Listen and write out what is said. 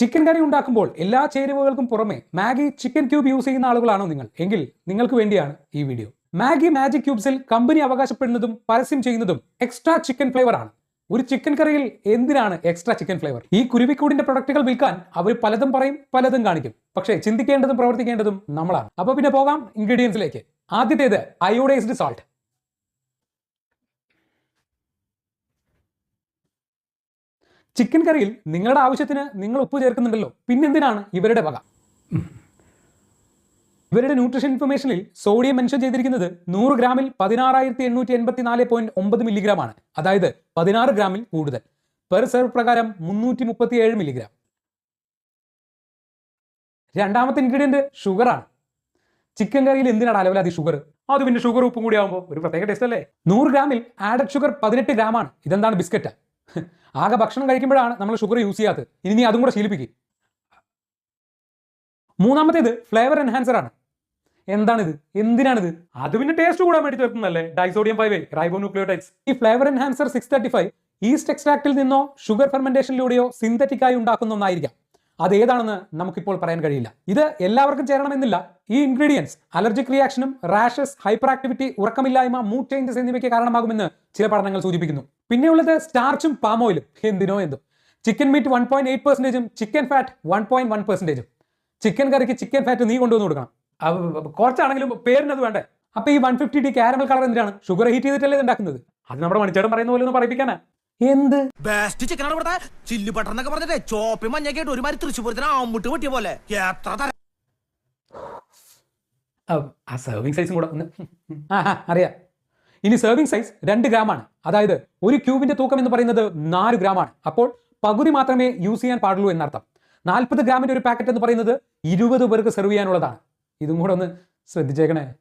Chicken കറി ഉണ്ടാക്കുമ്പോൾ എല്ലാ ചേരുവകൾക്കും പുറമെ മാഗി ചിക്കൻ ക്യൂബ് യൂസ് ചെയ്യുന്ന ആളുകളാണോ നിങ്ങൾ? എങ്കിൽ നിങ്ങൾക്ക് വേണ്ടിയാണ് ഈ വീഡിയോ. മാഗി മാജിക് ക്യൂബ്സിൽ കമ്പനി അവകാശപ്പെടുന്നതും പരസ്യം ചെയ്യുന്നതും എക്സ്ട്രാ ചിക്കൻ ഫ്ലേവർ ആണ്. ഒരു ചിക്കൻ കറിയിൽ എന്തിനാണ് എക്സ്ട്രാ ചിക്കൻ ഫ്ലേവർ? ഈ കുരുവിക്കൂടിന്റെ പ്രൊഡക്റ്റുകൾ വിൽക്കാൻ അവർ പലതും പറയും പലതും കാണിക്കും. പക്ഷേ ചിന്തിക്കേണ്ടതും പ്രവർത്തിക്കേണ്ടതും നമ്മളാണ്. അപ്പോൾ പിന്നെ പോകാം ഇൻഗ്രീഡിയൻസിലേക്ക്. ആദ്യത്തേത് അയോഡൈസ്ഡ് സാൾട്ട് ചിക്കൻ കറിയിൽ നിങ്ങളുടെ ആവശ്യത്തിന് നിങ്ങൾ ഉപ്പ് ചേർക്കുന്നുണ്ടല്ലോ. പിന്നെന്തിനാണ് ഇവരുടെ വക? ഇവരുടെ ന്യൂട്രീഷൻ ഇൻഫർമേഷനിൽ സോഡിയം മെൻഷൻ ചെയ്തിരിക്കുന്നത് നൂറ് ഗ്രാമിൽ പതിനാറായിരത്തി എണ്ണൂറ്റി എൺപത്തി നാല് പോയിന്റ് ഒമ്പത് മില്ലിഗ്രാം ആണ്. അതായത് പതിനാറ് ഗ്രാമിൽ കൂടുതൽ. പെർ സെർവ് പ്രകാരം മുന്നൂറ്റി മുപ്പത്തി ഏഴ് മില്ലിഗ്രാം രണ്ടാമത്തെ ഇൻഗ്രീഡിയന്റ് ഷുഗറാണ് ചിക്കൻ കറിയിൽ എന്തിനാണ് അലവലാതി ഷുഗർ അത് പിന്നെ ഷുഗർ ഉപ്പും കൂടി ആകുമ്പോൾ ഒരു പ്രത്യേക ടേസ്റ്റ് അല്ലേ? നൂറ് ഗ്രാമിൽ ആഡഡ് ഷുഗർ പതിനെട്ട് ഗ്രാമാണ് ഇതെന്താണ് ബിസ്ക്കറ്റ് ആകെ ഭക്ഷണം കഴിക്കുമ്പോഴാണ് നമ്മൾ ഷുഗർ യൂസ് ചെയ്യാത്തത്. ഇനി നീ അതും കൂടെ ശീലിപ്പിക്കും. മൂന്നാമത്തേത് ഫ്ലേവർ എൻഹാൻസർ ആണ്. എന്താണിത്? എന്തിനാണിത്? അത് പിന്നെ ടേസ്റ്റ് കൂടാൻ വേണ്ടി ചേർക്കുന്നല്ലേ ഡൈസോഡിയം ഫൈവ് റൈബോ റൈബോന്യൂക്ലിയോടൈഡ്സ് ഈ flavour enhancer six thirty five yeast എക്സ്ട്രാക്റ്റിൽ നിന്നോ ഷുഗർ ഫെർമെന്റേഷനിലൂടെയോ സിന്തറ്റിക് ആയി ഉണ്ടാക്കുന്ന ഒന്നായിരിക്കാം. അത് ഏതാണെന്ന് നമുക്കിപ്പോൾ പറയാൻ കഴിയില്ല. ഇത് എല്ലാവർക്കും ചേരണമെന്നില്ല. ഈ ഇൻഗ്രീഡിയൻസ് അലർജിക് റിയാക്ഷനും റാഷസ് ഹൈപ്പർ ആക്ടിവിറ്റി ഉറക്കമില്ലായ്മ മൂഡ് ചേഞ്ചസ് എന്നിവയ്ക്ക് കാരണമാകുമെന്ന് ചില പഠനങ്ങൾ സൂചിപ്പിക്കുന്നു. പിന്നെയുള്ളത് സ്റ്റാർച്ചും പാം ഓയിലും എന്തിനോ എന്തും. Chicken meat one point eight പെർസെന്റേജും chicken fat one point one പെർസെന്റേജും chicken കറിക്ക് ചിക്കൻ ഫാറ്റ് നീ കൊണ്ടുവന്ന് കൊടുക്കണം. കുറച്ചാണെങ്കിലും പേരിനത് വേണ്ടേ. അപ്പൊ ഈ one fifty D caramel colour എന്തിനാണ്? ഷുഗർ ഹീറ്റ് ചെയ്തിട്ടല്ലേ ഉണ്ടാക്കുന്നത്? അത് നമ്മുടെ മണിച്ചേട്ടൻ പറയുന്ന പോലെ ഒന്ന് പറയിപ്പിക്കാനാ. എന്ത്? ബെസ്റ്റ് ചിക്കനാണ് ഇവിടുത്തെ. ചില്ലി ബട്ടർ എന്നൊക്കെ പറഞ്ഞിട്ട് ചോപ്പി മഞ്ഞൊക്കെ ആയിട്ട് ഒരുമാതിരി തൃശ്ശൂരത്തിന് ആമ്മുട്ട് പൊട്ടിയ പോലെ. എത്ര തര ആ- സെർവിങ് സൈസും കൂടെ ഒന്ന്. ആ അറിയാം. ഇനി സെർവിങ് സൈസ് രണ്ട് ഗ്രാമാണ് അതായത് ഒരു ക്യൂബിന്റെ തൂക്കം എന്ന് പറയുന്നത് നാല് ആണ്. അപ്പോൾ പകുതി മാത്രമേ യൂസ് ചെയ്യാൻ പാടുള്ളൂ എന്നർത്ഥം. നാൽപ്പത് ഗ്രാമിന്റെ ഒരു പാക്കറ്റ് എന്ന് പറയുന്നത് ഇരുപത് പേർക്ക് സെർവ് ചെയ്യാനുള്ളതാണ്. ഇതും കൂടെ ഒന്ന് ശ്രദ്ധിച്ചേക്കണേ.